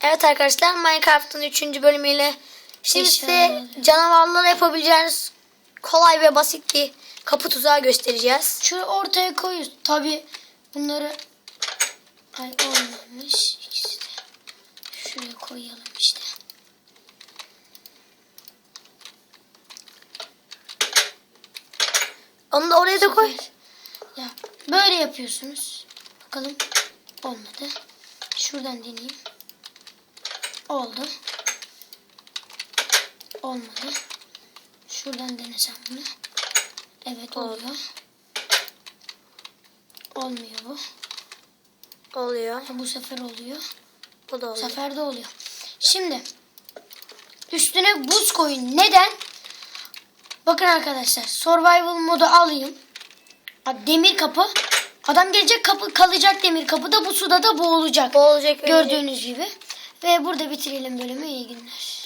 Evet arkadaşlar Minecraft'ın 3. bölümüyle şimdi size canavarlara yapabileceğiniz kolay ve basit bir kapı tuzağı göstereceğiz. Şunu ortaya koyuyoruz. Tabi bunları ay olmamış ikisi de. Şuraya koyalım işte. Onu da oraya da koy. Ya böyle yapıyorsunuz. Bakalım olmadı. Şuradan deneyeyim. Oldu. Olmadı. Şuradan denesem bunu. Evet oluyor. Olmuyor bu. Oluyor. Ha, bu sefer oluyor. Bu da Bu oluyor. sefer de oluyor. Şimdi üstüne buz koyun. Neden? Bakın arkadaşlar survival modu alayım. Demir kapı. Adam gelecek kapı kalacak demir kapıda bu suda da boğulacak. Bu olacak. Gördüğünüz gibi. Ve burada bitirelim bölümü. İyi günler.